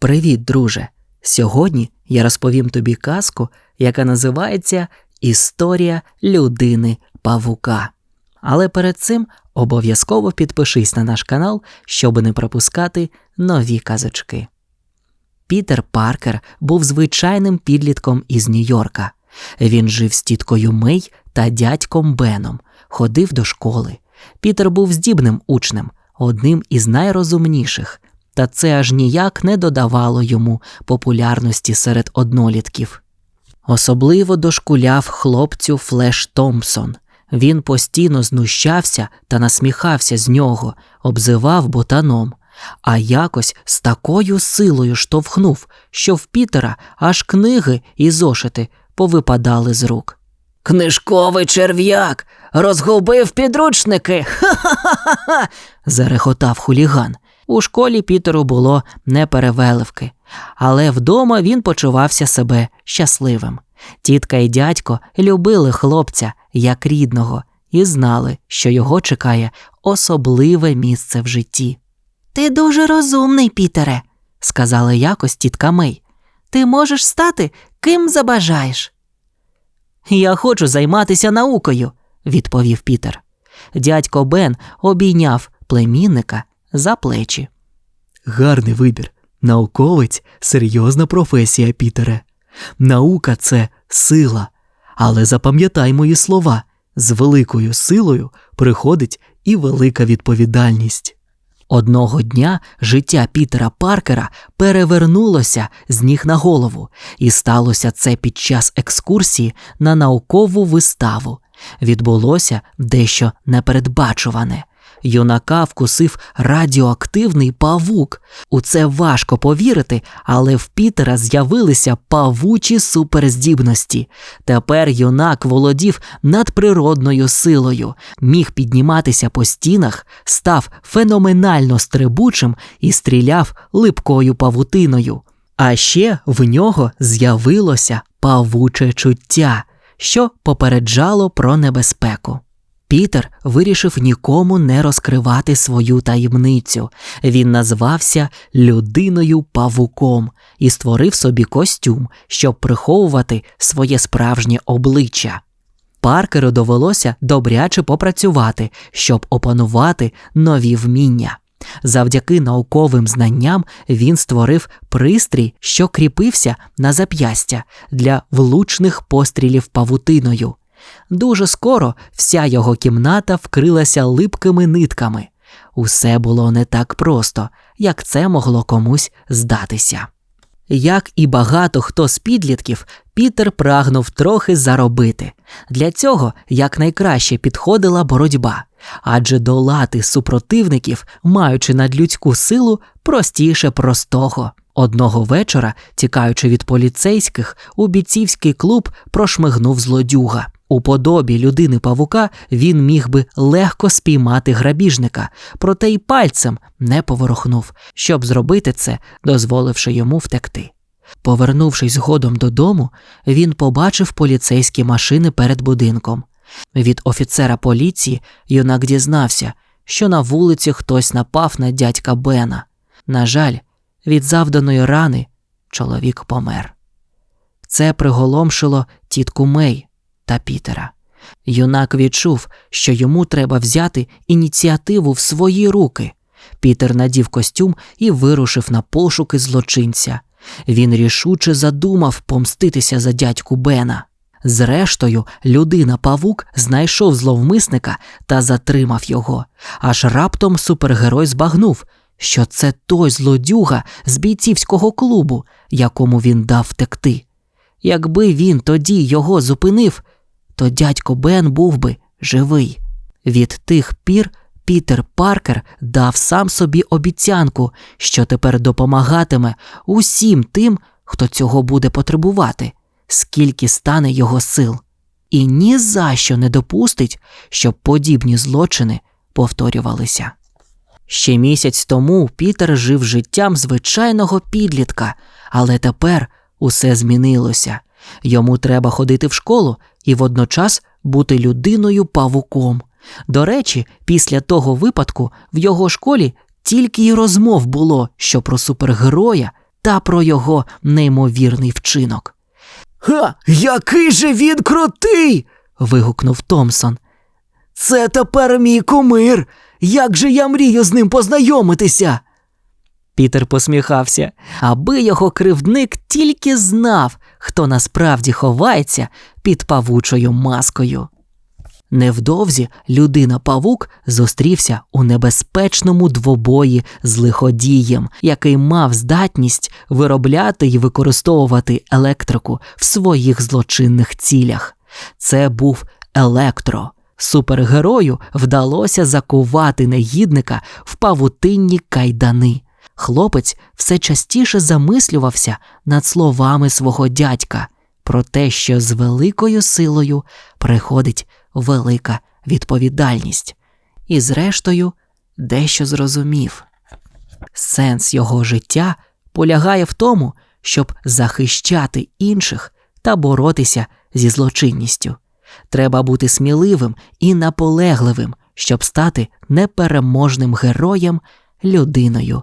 Привіт, друже! Сьогодні я розповім тобі казку, яка називається Історія людини павука. Але перед цим обов'язково підпишись на наш канал, щоб не пропускати нові казочки. Пітер Паркер був звичайним підлітком із Нью-Йорка. Він жив з тіткою Мей та дядьком Беном, ходив до школи. Пітер був здібним учнем, одним із найрозумніших, та це аж ніяк не додавало йому популярності серед однолітків. Особливо дошкуляв хлопцю Флеш Томпсон. Він постійно знущався та насміхався з нього, обзивав ботаном, а якось з такою силою штовхнув, що в Пітера аж книги і зошити повипадали з рук. Книжковий черв'як розгубив підручники. Ха-ха-ха-ха. зарехотав хуліган. У школі Пітеру було неперевеливки, але вдома він почувався себе щасливим. Тітка і дядько любили хлопця як рідного і знали, що його чекає особливе місце в житті. Ти дуже розумний, Пітере, сказала якось тітка Мей. Ти можеш стати ким забажаєш. Я хочу займатися наукою, відповів Пітер. Дядько Бен обійняв племінника за плечі. Гарний вибір. Науковець серйозна професія, Пітере. Наука це сила. Але запам'ятай мої слова з великою силою приходить і велика відповідальність. Одного дня життя Пітера Паркера перевернулося з ніг на голову, і сталося це під час екскурсії на наукову виставу. Відбулося дещо непередбачуване. Юнака вкусив радіоактивний павук. У це важко повірити, але в Пітера з'явилися павучі суперздібності. Тепер юнак володів надприродною силою, міг підніматися по стінах, став феноменально стрибучим і стріляв липкою павутиною. А ще в нього з'явилося павуче чуття, що попереджало про небезпеку. Пітер вирішив нікому не розкривати свою таємницю. Він назвався людиною павуком і створив собі костюм, щоб приховувати своє справжнє обличчя. Паркеру довелося добряче попрацювати, щоб опанувати нові вміння. Завдяки науковим знанням він створив пристрій, що кріпився на зап'ястя для влучних пострілів павутиною. Дуже скоро вся його кімната вкрилася липкими нитками. Усе було не так просто, як це могло комусь здатися. Як і багато хто з підлітків, Пітер прагнув трохи заробити. Для цього якнайкраще підходила боротьба, адже долати супротивників, маючи надлюдську силу, простіше простого. Одного вечора, тікаючи від поліцейських, у бійцівський клуб прошмигнув злодюга. У подобі людини павука він міг би легко спіймати грабіжника, проте й пальцем не поворухнув, щоб зробити це, дозволивши йому втекти. Повернувшись згодом додому, він побачив поліцейські машини перед будинком. Від офіцера поліції юнак дізнався, що на вулиці хтось напав на дядька Бена. На жаль, від завданої рани чоловік помер. Це приголомшило тітку Мей та Пітера. Юнак відчув, що йому треба взяти ініціативу в свої руки. Пітер надів костюм і вирушив на пошуки злочинця. Він рішуче задумав помститися за дядьку Бена. Зрештою, людина павук знайшов зловмисника та затримав його, аж раптом супергерой збагнув, що це той злодюга з бійцівського клубу, якому він дав втекти. Якби він тоді його зупинив, то дядько Бен був би живий. Від тих пір Пітер Паркер дав сам собі обіцянку, що тепер допомагатиме усім тим, хто цього буде потребувати, скільки стане його сил, і ні за що не допустить, щоб подібні злочини повторювалися. Ще місяць тому Пітер жив життям звичайного підлітка, але тепер усе змінилося. Йому треба ходити в школу і водночас бути людиною павуком. До речі, після того випадку в його школі тільки й розмов було, що про супергероя та про його неймовірний вчинок. Ха, який же він крутий. вигукнув Томсон. Це тепер мій кумир. Як же я мрію з ним познайомитися. Пітер посміхався, аби його кривдник тільки знав, хто насправді ховається під павучою маскою. Невдовзі людина павук зустрівся у небезпечному двобої з лиходієм, який мав здатність виробляти і використовувати електрику в своїх злочинних цілях. Це був електро. Супергерою вдалося закувати негідника в павутинні кайдани. Хлопець все частіше замислювався над словами свого дядька про те, що з великою силою приходить велика відповідальність, і, зрештою, дещо зрозумів. Сенс його життя полягає в тому, щоб захищати інших та боротися зі злочинністю. Треба бути сміливим і наполегливим, щоб стати непереможним героєм, людиною,